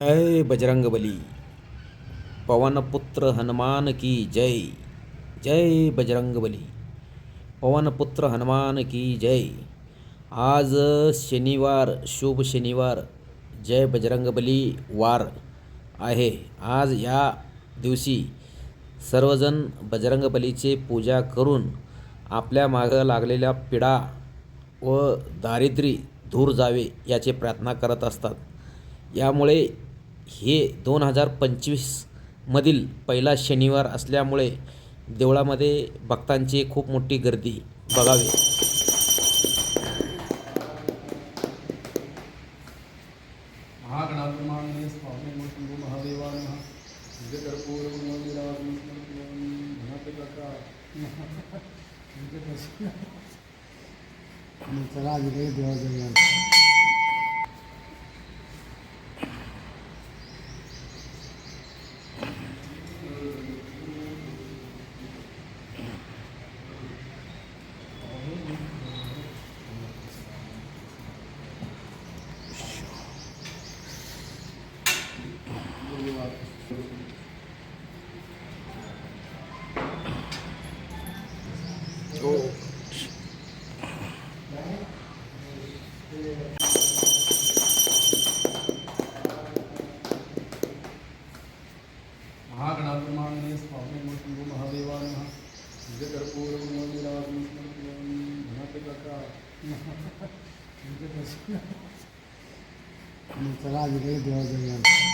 जय बजरंगबली पवनपुत्र हनुमान की जय। जय बजरंगबली पवनपुत्र हनुमान की जय। आज शनिवार शुभ शनिवार जय बजरंगबली वार आहे. आज या दिवशी सर्वजण बजरंगबलीचे पूजा करून आपल्या मागं लागलेल्या पिढा व दारिद्र्य दूर जावे याची प्रार्थना करत असतात. यामुळे हे दोन हजार पंचवीसमधील पहिला शनिवार असल्यामुळे देवळामध्ये भक्तांची खूप मोठी गर्दी बघावी. चला महागणात्माने स्वामी मूर्ती महादेवानं चला आज इकडे देवाजवळ